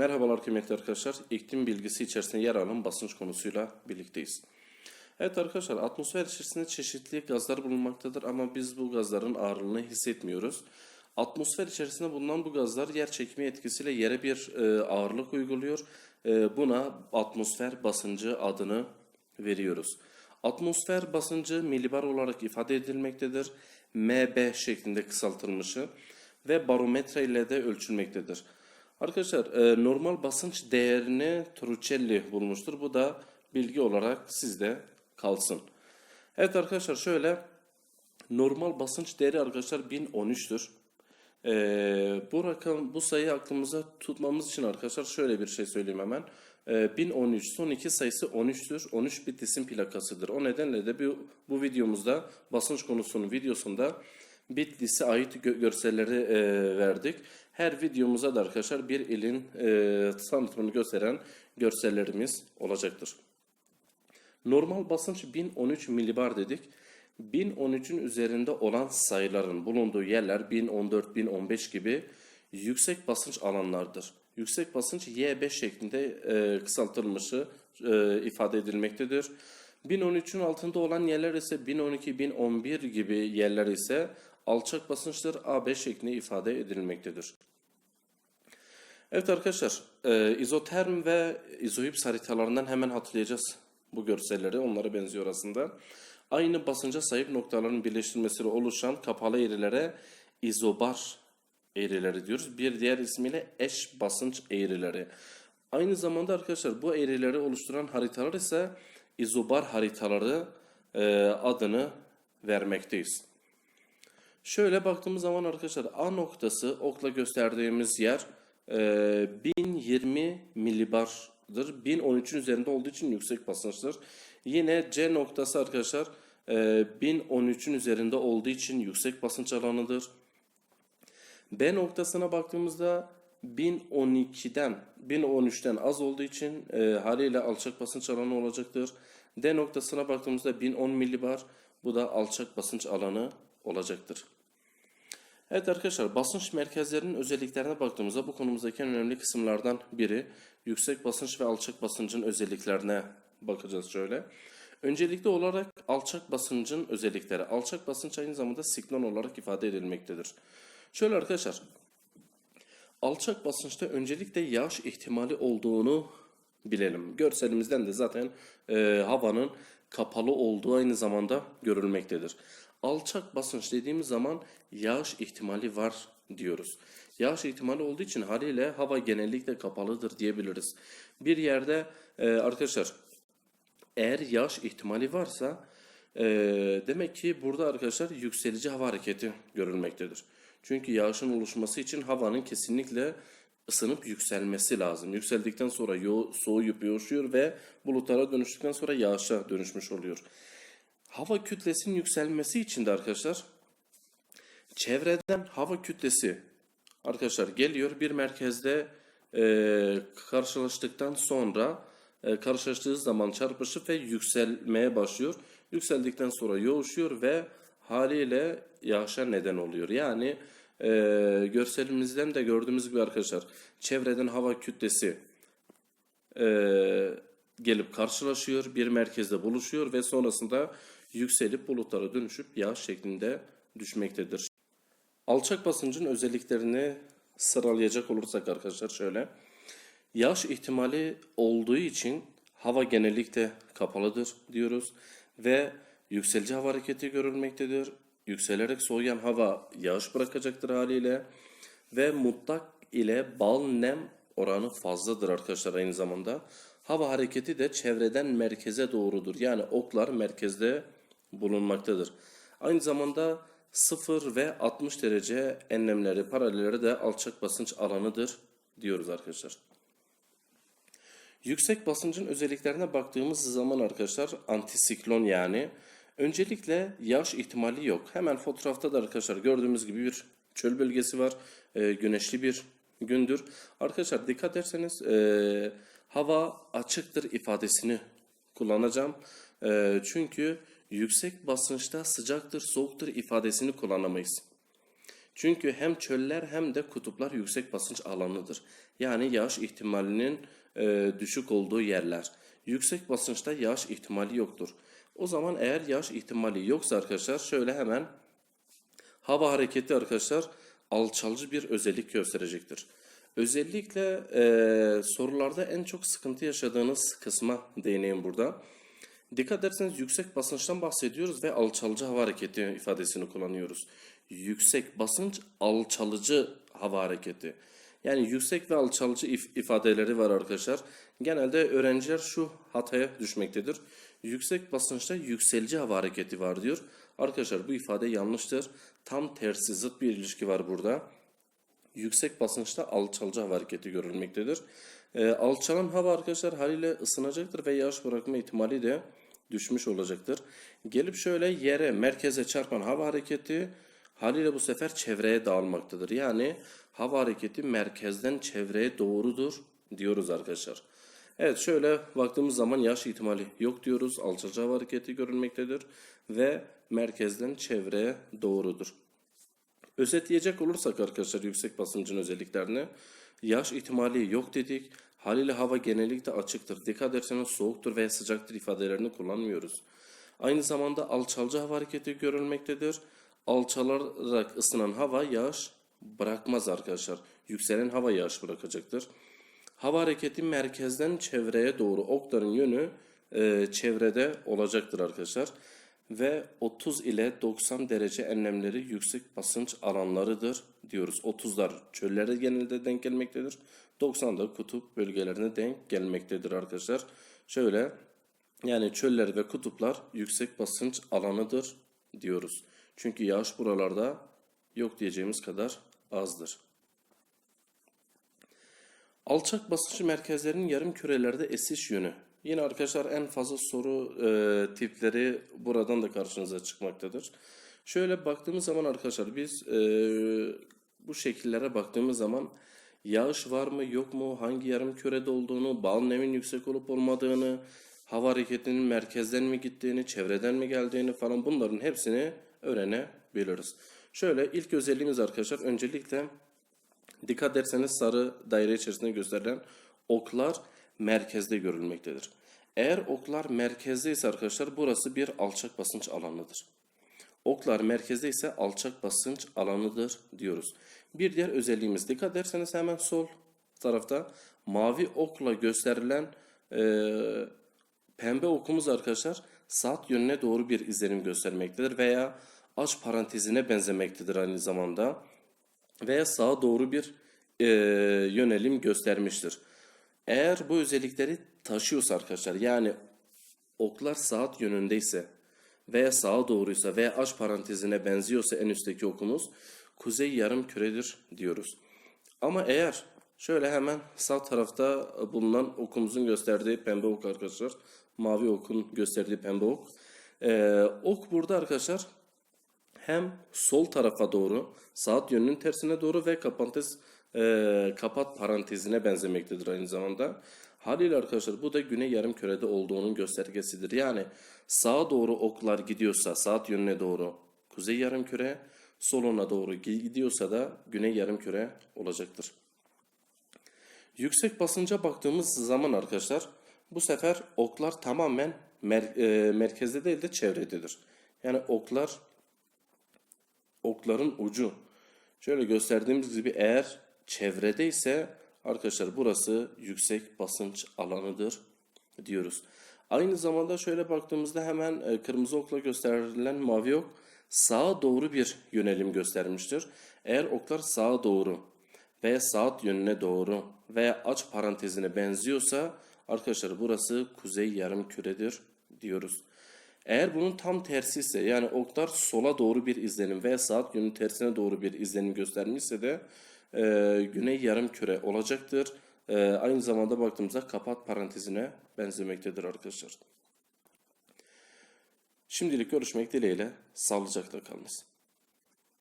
Merhabalar kıymetli arkadaşlar. İklim bilgisi içerisinde yer alan basınç konusuyla birlikteyiz. Evet arkadaşlar atmosfer içerisinde çeşitli gazlar bulunmaktadır ama biz bu gazların ağırlığını hissetmiyoruz. Atmosfer içerisinde bulunan bu gazlar yer çekimi etkisiyle yere bir e, ağırlık uyguluyor. E, buna atmosfer basıncı adını veriyoruz. Atmosfer basıncı milibar olarak ifade edilmektedir. MB şeklinde kısaltılmışı ve barometre ile de ölçülmektedir. Arkadaşlar e, normal basınç değerini Torricelli bulmuştur. Bu da bilgi olarak sizde kalsın. Evet arkadaşlar şöyle normal basınç değeri arkadaşlar 1013'tür. E, bu rakam bu sayıyı aklımıza tutmamız için arkadaşlar şöyle bir şey söyleyeyim hemen. E, 1013 son iki sayısı 13'tür. 13 Bitlis'in plakasıdır. O nedenle de bu, bu videomuzda basınç konusunun videosunda Bitlis'e ait gö- görselleri e, verdik. Her videomuza da arkadaşlar bir ilin e, tanıtımını gösteren görsellerimiz olacaktır. Normal basınç 1013 milibar dedik. 1013'ün üzerinde olan sayıların bulunduğu yerler 1014, 1015 gibi yüksek basınç alanlardır. Yüksek basınç Y5 şeklinde e, kısaltılmışı e, ifade edilmektedir. 1013'ün altında olan yerler ise 1012, 1011 gibi yerler ise alçak basınçtır A5 şeklinde ifade edilmektedir. Evet arkadaşlar, e, izoterm ve izohips haritalarından hemen hatırlayacağız bu görselleri. Onlara benziyor aslında. Aynı basınca sahip noktaların birleştirmesiyle oluşan kapalı eğrilere izobar eğrileri diyoruz. Bir diğer ismiyle eş basınç eğrileri. Aynı zamanda arkadaşlar bu eğrileri oluşturan haritalar ise izobar haritaları e, adını vermekteyiz. Şöyle baktığımız zaman arkadaşlar A noktası okla gösterdiğimiz yer e, 1020 milibardır. 1013'ün üzerinde olduğu için yüksek basınçtır. Yine C noktası arkadaşlar e, 1013'ün üzerinde olduğu için yüksek basınç alanıdır. B noktasına baktığımızda 1012'den 1013'ten az olduğu için e, haliyle alçak basınç alanı olacaktır. D noktasına baktığımızda 1010 milibar bu da alçak basınç alanı olacaktır. Evet arkadaşlar basınç merkezlerinin özelliklerine baktığımızda bu konumuzdaki en önemli kısımlardan biri yüksek basınç ve alçak basıncın özelliklerine bakacağız şöyle. Öncelikli olarak alçak basıncın özellikleri. Alçak basınç aynı zamanda siklon olarak ifade edilmektedir. Şöyle arkadaşlar alçak basınçta öncelikle yağış ihtimali olduğunu bilelim. Görselimizden de zaten e, havanın kapalı olduğu aynı zamanda görülmektedir. Alçak basınç dediğimiz zaman yağış ihtimali var diyoruz. Yağış ihtimali olduğu için haliyle hava genellikle kapalıdır diyebiliriz. Bir yerde e, arkadaşlar eğer yağış ihtimali varsa e, demek ki burada arkadaşlar yükselici hava hareketi görülmektedir. Çünkü yağışın oluşması için havanın kesinlikle ısınıp yükselmesi lazım. Yükseldikten sonra yo soğuyup yoğuşuyor ve bulutlara dönüştükten sonra yağışa dönüşmüş oluyor. Hava kütlesinin yükselmesi için de arkadaşlar çevreden hava kütlesi arkadaşlar geliyor bir merkezde e, karşılaştıktan sonra e, karşılaştığı zaman çarpışıp ve yükselmeye başlıyor. Yükseldikten sonra yoğuşuyor ve haliyle yağışa neden oluyor. Yani e, görselimizden de gördüğümüz gibi arkadaşlar çevreden hava kütlesi e, gelip karşılaşıyor, bir merkezde buluşuyor ve sonrasında yükselip bulutlara dönüşüp yağış şeklinde düşmektedir. Alçak basıncın özelliklerini sıralayacak olursak arkadaşlar şöyle. Yağış ihtimali olduğu için hava genellikle kapalıdır diyoruz ve yükselici hava hareketi görülmektedir. Yükselerek soğuyan hava yağış bırakacaktır haliyle ve mutlak ile bal nem oranı fazladır arkadaşlar aynı zamanda. Hava hareketi de çevreden merkeze doğrudur. Yani oklar merkezde bulunmaktadır. Aynı zamanda 0 ve 60 derece enlemleri, paralelleri de alçak basınç alanıdır diyoruz arkadaşlar. Yüksek basıncın özelliklerine baktığımız zaman arkadaşlar antisiklon yani öncelikle yağış ihtimali yok. Hemen fotoğrafta da arkadaşlar gördüğümüz gibi bir çöl bölgesi var. E, güneşli bir gündür. Arkadaşlar dikkat ederseniz e, hava açıktır ifadesini kullanacağım. E, çünkü yüksek basınçta sıcaktır, soğuktur ifadesini kullanamayız. Çünkü hem çöller hem de kutuplar yüksek basınç alanıdır. Yani yağış ihtimalinin e, düşük olduğu yerler. Yüksek basınçta yağış ihtimali yoktur. O zaman eğer yağış ihtimali yoksa arkadaşlar şöyle hemen hava hareketi arkadaşlar alçalcı bir özellik gösterecektir. Özellikle e, sorularda en çok sıkıntı yaşadığınız kısma değineyim burada. Dikkat ederseniz yüksek basınçtan bahsediyoruz ve alçalıcı hava hareketi ifadesini kullanıyoruz. Yüksek basınç alçalıcı hava hareketi. Yani yüksek ve alçalıcı if- ifadeleri var arkadaşlar. Genelde öğrenciler şu hataya düşmektedir. Yüksek basınçta yükselici hava hareketi var diyor. Arkadaşlar bu ifade yanlıştır. Tam tersi zıt bir ilişki var burada yüksek basınçta alçalıcı hava hareketi görülmektedir. Ee, alçalan hava arkadaşlar haliyle ısınacaktır ve yağış bırakma ihtimali de düşmüş olacaktır. Gelip şöyle yere, merkeze çarpan hava hareketi haliyle bu sefer çevreye dağılmaktadır. Yani hava hareketi merkezden çevreye doğrudur diyoruz arkadaşlar. Evet şöyle baktığımız zaman yağış ihtimali yok diyoruz. Alçalıcı hava hareketi görülmektedir ve merkezden çevreye doğrudur. Özetleyecek olursak arkadaşlar yüksek basıncın özelliklerini yağış ihtimali yok dedik. Haliyle hava genellikle açıktır. Dikkat ederseniz soğuktur veya sıcaktır ifadelerini kullanmıyoruz. Aynı zamanda alçalcı hava hareketi görülmektedir. Alçalarak ısınan hava yağış bırakmaz arkadaşlar. Yükselen hava yağış bırakacaktır. Hava hareketi merkezden çevreye doğru okların yönü e, çevrede olacaktır arkadaşlar. Ve 30 ile 90 derece enlemleri yüksek basınç alanlarıdır diyoruz. 30'lar çöllere genelde denk gelmektedir. 90 da kutup bölgelerine denk gelmektedir arkadaşlar. Şöyle yani çöller ve kutuplar yüksek basınç alanıdır diyoruz. Çünkü yağış buralarda yok diyeceğimiz kadar azdır. Alçak basınç merkezlerinin yarım kürelerde esiş yönü. Yine arkadaşlar en fazla soru e, tipleri buradan da karşınıza çıkmaktadır. Şöyle baktığımız zaman arkadaşlar biz e, bu şekillere baktığımız zaman yağış var mı yok mu, hangi yarım kürede olduğunu, bal nemin yüksek olup olmadığını, hava hareketinin merkezden mi gittiğini, çevreden mi geldiğini falan bunların hepsini öğrenebiliriz. Şöyle ilk özelliğimiz arkadaşlar öncelikle Dikkat ederseniz sarı daire içerisinde gösterilen oklar merkezde görülmektedir. Eğer oklar merkezde ise arkadaşlar burası bir alçak basınç alanıdır. Oklar merkezde ise alçak basınç alanıdır diyoruz. Bir diğer özelliğimiz dikkat ederseniz hemen sol tarafta mavi okla gösterilen eee, pembe okumuz arkadaşlar saat yönüne doğru bir izlenim göstermektedir veya aç parantezine benzemektedir aynı zamanda veya sağa doğru bir e, yönelim göstermiştir. Eğer bu özellikleri taşıyorsa arkadaşlar yani oklar saat yönündeyse veya sağa doğruysa veya aç parantezine benziyorsa en üstteki okumuz kuzey yarım küredir diyoruz. Ama eğer şöyle hemen sağ tarafta bulunan okumuzun gösterdiği pembe ok arkadaşlar mavi okun gösterdiği pembe ok. Ee, ok burada arkadaşlar hem sol tarafa doğru, saat yönünün tersine doğru ve kapantez, e, kapat parantezine benzemektedir aynı zamanda. Haliyle arkadaşlar bu da güney yarım kürede olduğunun göstergesidir. Yani sağa doğru oklar gidiyorsa saat yönüne doğru kuzey yarım küre, soluna doğru gidiyorsa da güney yarım küre olacaktır. Yüksek basınca baktığımız zaman arkadaşlar bu sefer oklar tamamen mer- e, merkezde değil de çevrededir. Yani oklar okların ucu. Şöyle gösterdiğimiz gibi eğer çevrede ise arkadaşlar burası yüksek basınç alanıdır diyoruz. Aynı zamanda şöyle baktığımızda hemen e, kırmızı okla gösterilen mavi ok sağa doğru bir yönelim göstermiştir. Eğer oklar sağa doğru veya saat yönüne doğru veya aç parantezine benziyorsa arkadaşlar burası kuzey yarım küredir diyoruz. Eğer bunun tam tersi ise yani oklar sola doğru bir izlenim veya saat yönünün tersine doğru bir izlenim göstermişse de e, güney yarım küre olacaktır. E, aynı zamanda baktığımızda kapat parantezine benzemektedir arkadaşlar. Şimdilik görüşmek dileğiyle sağlıcakla kalınız.